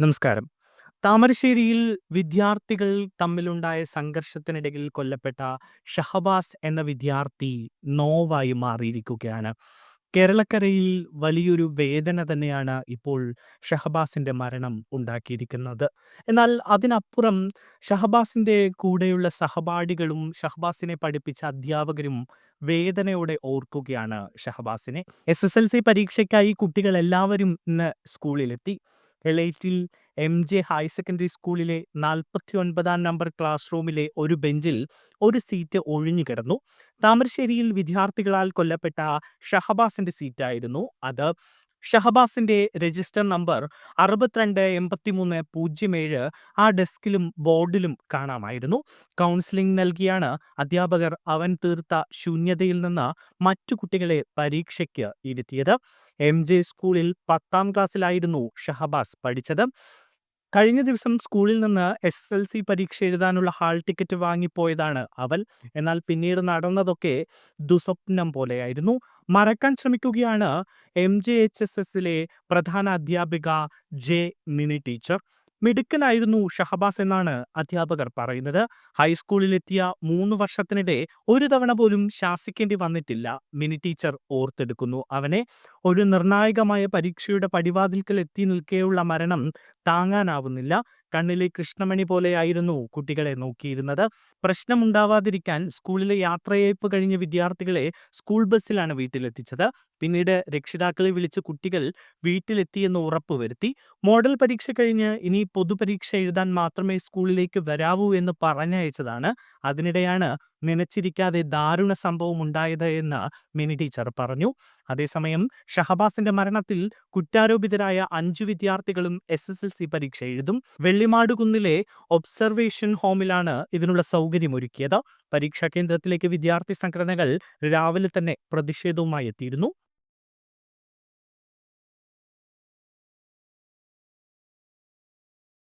നമസ്കാരം. താമരശ്ശേരിയിൽ വിദ്യാർത്ഥികൾ തമ്മിലുണ്ടായ സംഘർഷത്തിനിടയിൽ കൊല്ലപ്പെട്ട ഷഹബാസ് എന്ന വിദ്യാർത്ഥി നോവായി മാറിയിരിക്കുകയാണ്. കേരളക്കരയിൽ വലിയൊരു വേദന തന്നെയാണ് ഇപ്പോൾ ഷഹബാസിന്റെ മരണം ഉണ്ടാക്കിയിരിക്കുന്നത്. എന്നാൽ അതിനപ്പുറം ഷഹബാസിന്റെ കൂടെയുള്ള സഹപാഠികളും ഷഹബാസിനെ പഠിപ്പിച്ച അധ്യാപകരും വേദനയോടെ ഓർക്കുകയാണ് ഷഹബാസിനെ. എസ്എസ്എൽസി പരീക്ഷയ്ക്കായി കുട്ടികൾ എല്ലാവരും ഇന്ന് സ്കൂളിലെത്തി. എളേറ്റിൽ എം ജെ ഹയർ സെക്കൻഡറി സ്കൂളിലെ 49 നമ്പർ ക്ലാസ് റൂമിലെ ഒരു ബെഞ്ചിൽ ഒരു സീറ്റ് ഒഴിഞ്ഞുകിടന്നു. താമരശ്ശേരിയിൽ വിദ്യാർത്ഥികളാൽ കൊല്ലപ്പെട്ട ഷഹബാസിന്റെ സീറ്റായിരുന്നു അത്. ഷഹബാസിന്റെ രജിസ്റ്റർ നമ്പർ 628307 ആ ഡെസ്കിലും ബോർഡിലും കാണാമായിരുന്നു. കൗൺസിലിംഗ് നൽകിയാണ് അധ്യാപകർ അവൻ തീർത്ത ശൂന്യതയിൽ നിന്ന് മറ്റു കുട്ടികളെ പരീക്ഷയ്ക്ക് ഇരുത്തിയത്. എം ജെ സ്കൂളിൽ പത്താം ക്ലാസ്സിലായിരുന്നു ഷഹബാസ് പഠിച്ചത്. കഴിഞ്ഞ ദിവസം സ്കൂളിൽ നിന്ന് എസ് എൽ സി പരീക്ഷ എഴുതാനുള്ള ഹാൾ ടിക്കറ്റ് വാങ്ങിപ്പോയതാണ് അവൾ എന്നാൽ പിന്നീട് നടന്നതൊക്കെ ദുസ്വപ്നം പോലെയായിരുന്നു. മറക്കാൻ ശ്രമിക്കുകയാണ് എം ജെ എച്ച് എസ് എസിലെ പ്രധാന അധ്യാപിക ജെ മിനി ടീച്ചർ. മിടുക്കനായിരുന്നു ഷഹബാസ് എന്നാണ് അധ്യാപകർ പറയുന്നത്. ഹൈസ്കൂളിലെത്തിയ മൂന്ന് വർഷത്തിനിടെ ഒരു തവണ പോലും ശാസിക്കേണ്ടി വന്നിട്ടില്ല മിനി ടീച്ചർ ഓർത്തെടുക്കുന്നു അവനെ. ഒരു നിർണായകമായ പരീക്ഷയുടെ പടിവാതിൽക്കൽ എത്തി നിൽക്കെയുള്ള മരണം താങ്ങാനാവുന്നില്ല. കണ്ണിലെ കൃഷ്ണമണി പോലെയായിരുന്നു കുട്ടികളെ നോക്കിയിരുന്നത്. പ്രശ്നമുണ്ടാവാതിരിക്കാൻ സ്കൂളിലെ യാത്രയയപ്പ് കഴിഞ്ഞ വിദ്യാർത്ഥികളെ സ്കൂൾ ബസ്സിലാണ് വീട്ടിലെത്തിച്ചത്. പിന്നീട് രക്ഷിതാക്കളെ വിളിച്ച് കുട്ടികൾ വീട്ടിലെത്തിയെന്ന് ഉറപ്പുവരുത്തി. മോഡൽ പരീക്ഷ കഴിഞ്ഞ് ഇനി പൊതുപരീക്ഷ എഴുതാൻ മാത്രമേ സ്കൂളിലേക്ക് വരാവൂ എന്ന് പറഞ്ഞയച്ചതാണ്. അതിനിടെയാണ് നനച്ചിരിക്കാതെ ദാരുണ സംഭവം ഉണ്ടായത് എന്ന് മിനി ടീച്ചർ പറഞ്ഞു. അതേസമയം ഷഹബാസിന്റെ മരണത്തിൽ കുറ്റാരോപിതരായ അഞ്ചു വിദ്യാർത്ഥികളും എസ് എസ് എൽ സി പരീക്ഷ എഴുതും. വെള്ളിമാടുകുന്നിലെ ഒബ്സർവേഷൻ ഹോമിലാണ് ഇതിനുള്ള സൗകര്യമൊരുക്കിയത്. പരീക്ഷാ കേന്ദ്രത്തിലേക്ക് വിദ്യാർത്ഥി സംഘടനകൾ രാവിലെ തന്നെ പ്രതിഷേധവുമായി എത്തിയിരുന്നു.